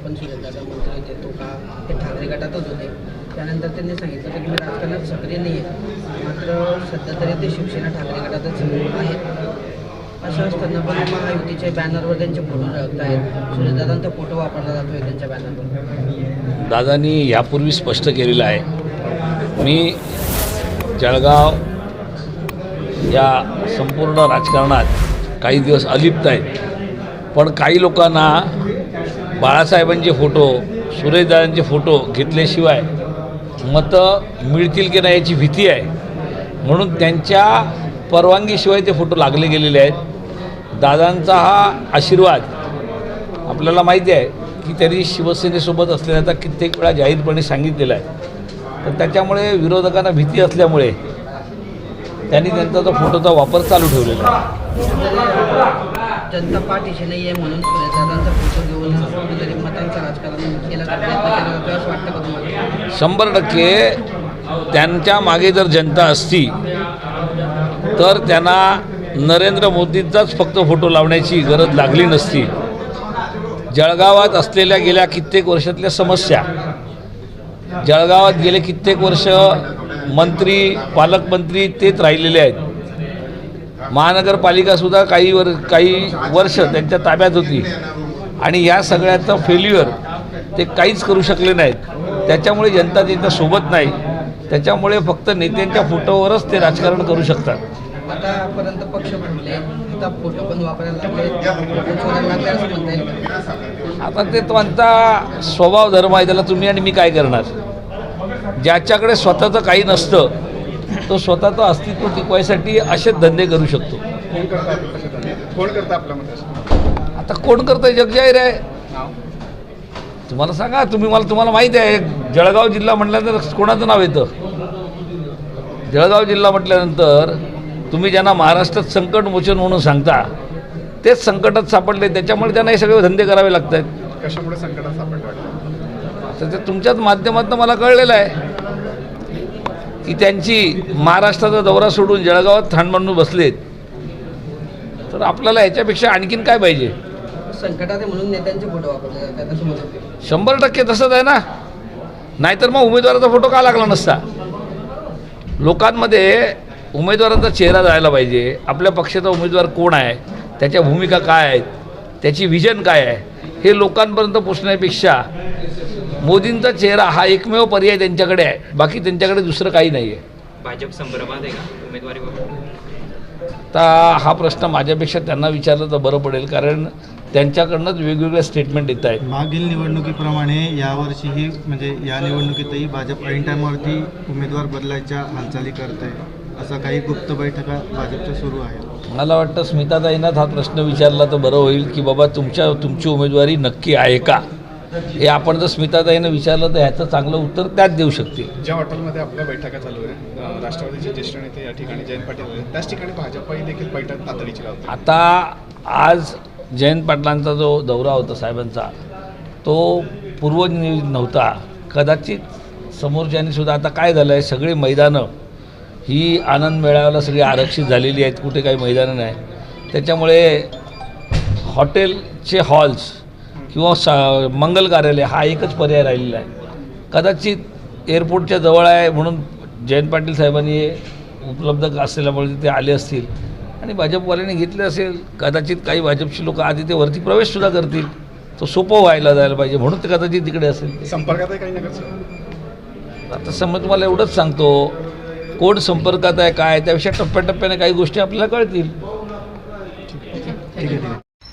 आपण सुरेशदादा मंत्री होते तो का ते ठाकरे गटातच होते. त्यानंतर त्यांनी सांगितलं की मी राजकारणात सक्रिय नाही आहे. मात्र सध्या तरी ते शिवसेना ठाकरे गटातच आहेत. असं असताना पण महायुतीच्या बॅनरवर त्यांचे फोटो झळकत आहेत सुरेशदादांचा फोटो वापरला जातो आहे त्यांच्या बॅनरवर. दादांनी यापूर्वी स्पष्ट केलेलं आहे. मी जळगाव या संपूर्ण राजकारणात काही दिवस अलिप्त आहेत. पण काही लोकांना बाळासाहेबांचे फोटो सुरेशदादांचे फोटो घेतल्याशिवाय मतं मिळतील की नाही याची भीती आहे. म्हणून त्यांच्या परवानगीशिवाय ते फोटो लागले गेलेले आहेत. दादांचा हा आशीर्वाद आपल्याला माहिती आहे की त्यांनी शिवसेनेसोबत असलेल्या कित्येक वेळा जाहीरपणे सांगितलेला आहे. तर त्याच्यामुळे विरोधकांना भीती असल्यामुळे त्यांनी त्यांचा तो फोटोचा वापर चालू ठेवलेला आहे. जनता पाठीशी नाही आहे म्हणून सुरेशदादांचा फोटो घेऊन कुठेतरी मतांचं राजकारण केला असं वाटतं का तुम्हाला? शंभर टक्के त्यांच्या मागे जर जनता असती तर त्यांना नरेंद्र मोदींचाच फक्त फोटो लावण्याची गरज लागली नसती. जळगावात असलेल्या गेल्या कित्येक वर्षातल्या समस्या जळगावात गेले कित्येक वर्ष मंत्री पालकमंत्री तेच राहिलेले आहेत. महानगरपालिकासुद्धा काही वर काही वर्ष त्यांच्या ताब्यात होती. आणि या सगळ्याचं फेल्युअर ते काहीच करू शकले नाहीत. त्याच्यामुळे जनता त्यांच्यासोबत नाही. त्याच्यामुळे फक्त नेत्यांच्या फोटोवरच ते राजकारण करू शकतात. आतापर्यंत पक्ष आता फोटो पण वापरायला? आता ते त्यांचा स्वभाव धर्म आहे त्याला तुम्ही आणि मी काय करणार? ज्याच्याकडे स्वतःचं काही नसतं तो स्वतःचं अस्तित्व टिकवायसाठी असेच धंदे करू शकतो. कोण करता करता आपल्या आता कोण करतंय जग जाहीर आहे. तुम्हाला सांगा तुम्ही मला तुम्हाला माहिती आहे जळगाव जिल्हा म्हटल्यानंतर कोणाचं नाव येतं? जळगाव जिल्हा म्हटल्यानंतर तुम्ही ज्यांना महाराष्ट्रात संकट मोचन म्हणून सांगता तेच संकटात सापडले त्याच्यामुळे त्यांना हे सगळे धंदे करावे लागत आहेत कशामुळे संकटात सापडलं? ते तुमच्याच माध्यमातून मला कळलेलं आहे. की त्यांची महाराष्ट्राचा दौरा सोडून जळगावात ठाण मांडून बसलेत. तर आपल्याला ह्याच्यापेक्षा आणखीन काय पाहिजे? संकटात म्हणून नेत्यांचे फोटो वापरले शंभर टक्के तसंच आहे ना? नाहीतर मग उमेदवाराचा फोटो का लागला नसता? लोकांमध्ये उमेदवाराचा चेहरा जायला पाहिजे. आपल्या पक्षाचा उमेदवार कोण आहे? त्याच्या भूमिका काय आहेत? त्याची विजन काय आहे? हे लोकांपर्यंत पोचण्यापेक्षा मोदींचा चेहरा हा एकमेव पर्याय त्यांच्याकडे आहे. बाकी त्यांच्याकडे दुसरं काही नाही आहे भाजप संभ्रमात आहे का? उमेदवारीबाबत आता हा प्रश्न माझ्यापेक्षा त्यांना विचारलं तर बरं पडेल कारण त्यांच्याकडनंच वेगवेगळे स्टेटमेंट येत आहेत. मागील निवडणुकीप्रमाणे यावर्षीही म्हणजे या निवडणुकीतही भाजप ऐन टायमावरती उमेदवार बदलायच्या हालचाली करत आहे. असा काही गुप्त बैठका भाजपच्या सुरू आहेत. मला वाटतं स्मिताताईंनाच हा प्रश्न विचारला तर बरं होईल की बाबा तुमच्या तुमची उमेदवारी नक्की आहे का? हे आपण जर स्मिताताईनं विचारलं तर ह्याचं चांगलं उत्तर त्याच देऊ शकतील. ज्या हॉटेलमध्ये आपल्या बैठका चालू आहे राष्ट्रवादीचे ज्येष्ठ नेते या ठिकाणी जयंत पाटील त्याच ठिकाणी भाजपही देखील बैठक तातडीची लावते आता आज जयंत पाटलांचा जो दौरा होता साहेबांचा तो पूर्वनियोजित नव्हता. कदाचित समोरच्यांनी सुद्धा आता काय झालं आहे सगळी मैदानं ही आनंद मेळाव्याला सगळी आरक्षित झालेली आहेत कुठे काही मैदानं नाही. त्याच्यामुळे हॉटेलचे हॉल्स किंवा सा मंगल कार्यालय हा एकच पर्याय राहिलेला आहे. कदाचित एअरपोर्टच्या जवळ आहे म्हणून जयंत पाटील साहेबांनी हे उपलब्ध असलेल्यामुळे ते आले असतील. आणि भाजपवाल्यांनी घेतले असेल कदाचित काही भाजपची लोक आधी ते वरती प्रवेशसुद्धा करतील. तो सोपं व्हायला जायला पाहिजे म्हणून ते कदाचित तिकडे असेल. संपर्कात आहे काही नगरसेवक? आता समज तुम्हाला एवढंच सांगतो कोण संपर्कात आहे काय त्याविषयी टप्प्याटप्प्याने काही गोष्टी आपल्याला कळतील.